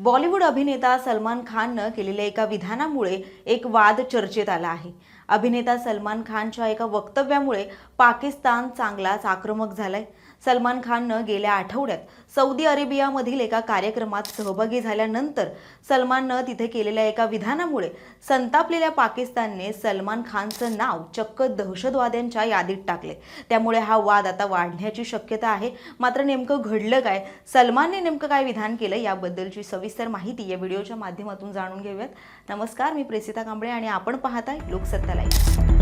बॉलिवूड अभिनेता सलमान खाननं केलेल्या एका विधानामुळे एक वाद चर्चेत आला आहे. अभिनेता सलमान खानच्या एका वक्तव्यामुळे पाकिस्तान चांगलाच आक्रमक झालाय. सलमान खाननं गेल्या आठवड्यात सौदी अरेबियामधील एका कार्यक्रमात सहभागी झाल्यानंतर सलमाननं तिथे केलेल्या एका विधानामुळे संतापलेल्या पाकिस्तानने सलमान खानचं नाव चक्क दहशतवाद्यांच्या यादीत टाकले. त्यामुळे हा वाद आता वाढण्याची शक्यता आहे. मात्र नेमकं घडलं काय? सलमानने नेमकं काय विधान केलं याबद्दलची सविस्तर माहिती या व्हिडिओच्या माध्यमातून जाणून घेऊयात. नमस्कार मी प्रेसिता कांबळे आणि आपण पाहताय लोकसत्ता लाईव्ह.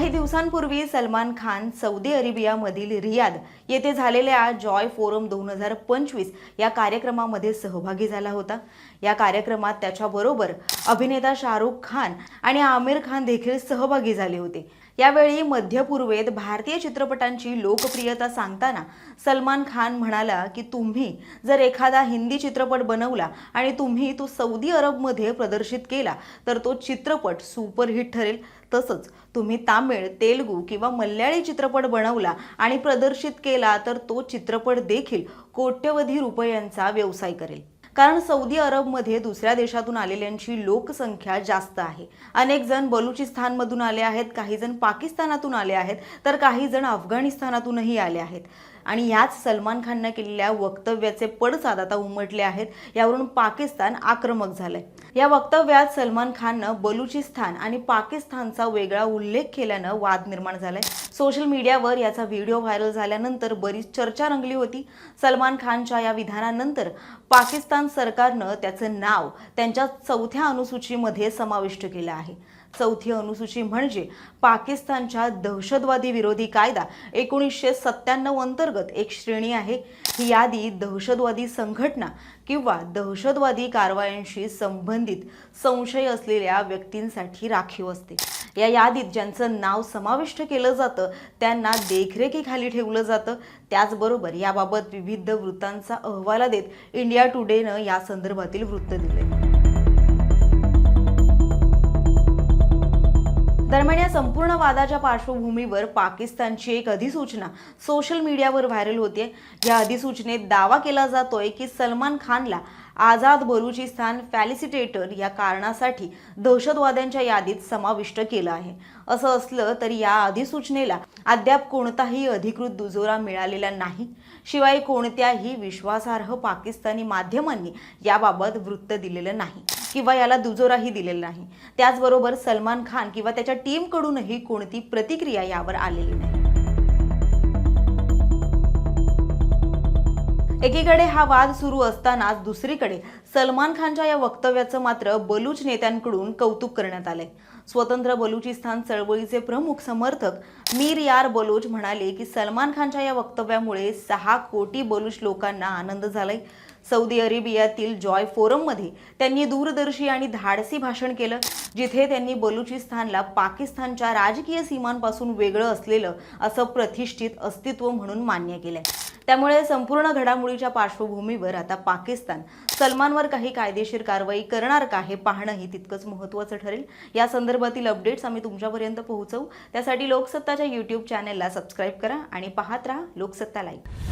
काही दिवसांपूर्वी सलमान खान सौदी अरेबियामधील रियाद येथे झालेल्या जॉय फोरम दोन हजार पंचवीस या कार्यक्रमामध्ये सहभागी झाला होता. या कार्यक्रमात त्याच्याबरोबर अभिनेता शाहरुख खान आणि आमिर खान देखील सहभागी झाले होते. यावेळी मध्य पूर्वेत भारतीय चित्रपटांची लोकप्रियता सांगताना सलमान खान म्हणाला की तुम्ही जर एखादा हिंदी चित्रपट बनवला आणि तुम्ही तो सौदी अरबमध्ये प्रदर्शित केला तर तो चित्रपट सुपरहिट ठरेल. तसंच तुम्ही तामिळ तेलगू किंवा मल्याळी चित्रपट बनवला आणि प्रदर्शित केला तर तो चित्रपट देखील कोट्यवधी रुपयांचा व्यवसाय करेल. कारण सौदी अरबमध्ये दुसऱ्या देशातून आलेल्यांची लोकसंख्या जास्त आहे. अनेक जण बलुचिस्तानमधून आले आहेत काही जण पाकिस्तानातून आले आहेत तर काही जण अफगाणिस्तानातूनही आले आहेत. आणि याच सलमान खाननं केलेल्या वक्तव्याचे पडसाद आता उमटले आहेत यावरून पाकिस्तान आक्रमक झालंय. या वक्तव्यात सलमान खाननं बलुचिस्तान आणि पाकिस्तानचा वेगळा उल्लेख केल्यानं वाद निर्माण झालाय. सोशल मीडियावर याचा व्हिडिओ व्हायरल झाल्यानंतर बरीच चर्चा रंगली होती. सलमान खानच्या या विधानानंतर पाकिस्तान सरकारनं त्याचं नाव त्यांच्या चौथ्या अनुसूचीमध्ये समाविष्ट केलं आहे. चौथी अनुसूची म्हणजे पाकिस्तानच्या दहशतवादी विरोधी कायदा एकोणीसशे सत्त्याण्णव अंतर्गत एक श्रेणी आहे. ही यादी दहशतवादी संघटना किंवा दहशतवादी कारवायांशी संबंधित संशय असलेल्या व्यक्तींसाठी राखीव असते. या यादीत ज्यांचं नाव समाविष्ट केलं जातं त्यांना देखरेखीखाली ठेवलं जातं. त्याचबरोबर याबाबत विविध वृत्तांचा अहवाला देत इंडिया टुडेनं या संदर्भातील वृत्त दिले. दरम्यान या संपूर्ण वादाच्या पार्श्वभूमीवर पाकिस्तानची एक अधिसूचना सोशल मीडियावर व्हायरल होते या अधिसूचनेत दावा केला जातोय की सलमान खानला आझाद बलुचिस्तान फॅलिसिटेटर या कारणासाठी दहशतवाद्यांच्या यादीत समाविष्ट केलं आहे. असं असलं तरी या अधिसूचनेला अद्याप कोणताही अधिकृत दुजोरा मिळालेला नाही. शिवाय कोणत्याही विश्वासार्ह पाकिस्तानी माध्यमांनी याबाबत वृत्त दिलेलं नाही किंवा याला दुजोराही दिलेला नाही. त्याचबरोबर सलमान खान किंवा त्याच्या टीमकडूनही कोणती प्रतिक्रिया यावर आलेली नाही. एकीकडे हा वाद सुरू असतानाच दुसरीकडे सलमान खानच्या या वक्तव्याचं मात्र बलूच नेत्यांकडून कौतुक करण्यात आलंय. स्वतंत्र बलुचिस्तान चळवळीचे प्रमुख समर्थक मीर यार बलोच म्हणाले की सलमान खानच्या या वक्तव्यामुळे सहा कोटी बलूच लोकांना आनंद झालाय. सौदी अरेबियातील जॉय फोरममध्ये त्यांनी दूरदर्शी आणि धाडसी भाषण केलं जिथे त्यांनी बलुचिस्तानला पाकिस्तानच्या राजकीय सीमांपासून वेगळं असलेलं असं प्रतिष्ठित अस्तित्व म्हणून मान्य केलंय. त्यामुळे संपूर्ण घडामोडीच्या पार्श्वभूमीवर आता पाकिस्तान सलमानवर काही कायदेशीर कारवाई करणार का हे पाहणंही तितकंच महत्त्वाचं ठरेल. या संदर्भातील अपडेट्स आम्ही तुमच्यापर्यंत पोहोचवू. त्यासाठी लोकसत्ताच्या यूट्यूब चॅनेलला सबस्क्राईब करा आणि पाहत राहा लोकसत्ता लाईव्ह